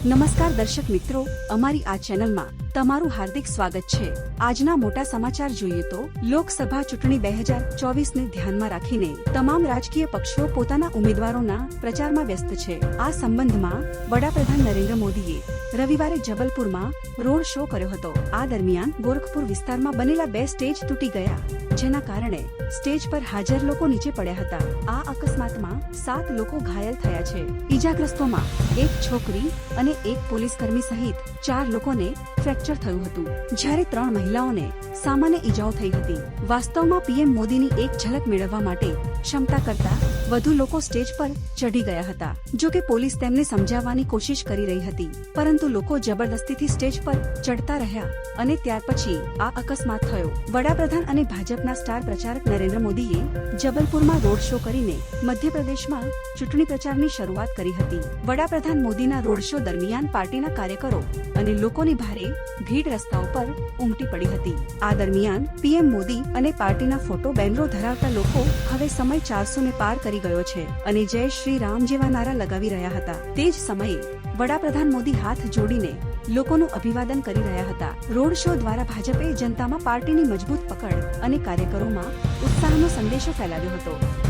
નમસ્કાર દર્શક મિત્રો અમારી આ ચેનલમાં તમારું હાર્દિક સ્વાગત છે. આજના મોટા સમાચાર જોઈએ તો, લોકસભા ચૂંટણી બે હજાર ચોવીસને ધ્યાનમાં રાખીને તમામ રાજકીય પક્ષો પોતાના ઉમેદવારોના પ્રચારમાં વ્યસ્ત છે. આ સંબંધમાં વડાપ્રધાન નરેન્દ્ર મોદીએ રવિવારે જબલપુરમાં રોડ શો કર્યો હતો. આ દરમિયાન ગોરખપુર વિસ્તારમાં બનેલા બે સ્ટેજ તૂટી ગયા, જેના કારણે સ્ટેજ પર હાજર લોકો નીચે પડ્યા હતા. આ અકસ્માતમાં સાત લોકો ઘાયલ થયા છે. ઈજાગ્રસ્તોમાં એક છોકરી અને એક પોલીસ કર્મી સહિત ચાર લોકોને ફ્રેક્ચર થયું હતું. જ્યારે ત્રણ મહિલાઓને સામાન્ય ઈજાઓ થઈ હતી. વાસ્તવમાં પીએમ મોદીની એક ઝલક મેળવવા માટે ક્ષમતા કરતા વધુ લોકો સ્ટેજ પર ચઢી ગયા હતા. જો કે પોલીસ તેમને સમજાવવાની કોશિશ કરી રહી હતી, પરંતુ લોકો જબરદસ્તીથી સ્ટેજ પર ચડતા રહ્યા અને ત્યાર પછી આ અકસ્માત થયો. વડાપ્રધાન અને ભાજપના સ્ટાર પ્રચારક નરેન્દ્ર મોદીએ જબલપુરમાં રોડ શો કરીને મધ્યપ્રદેશમાં ચૂંટણી પ્રચારની શરૂઆત કરી હતી. વડાપ્રધાન મોદીના રોડ શો દરમિયાન પાર્ટીના કાર્યકરો અને લોકોની ભારે ભીડ રસ્તાઓ પર ઉમટી પડી હતી. આ દરમિયાન પીએમ મોદી અને પાર્ટીના ફોટો બેનરો ધરાવતા લોકો હવે સમય ચારસો ને પાર કરી ગયો છે અને જય શ્રી રામ જેવા નારા લગાવી રહ્યા હતા. તે જ સમયે વડાપ્રધાન મોદી હાથ જોડીને લોકોનું અભિવાદન કરી રહ્યા હતા. રોડ શો દ્વારા ભાજપે જનતામાં પાર્ટીની મજબૂત પકડ અને કાર્યકરોમાં ઉત્સાહનો સંદેશો ફેલાવ્યો હતો.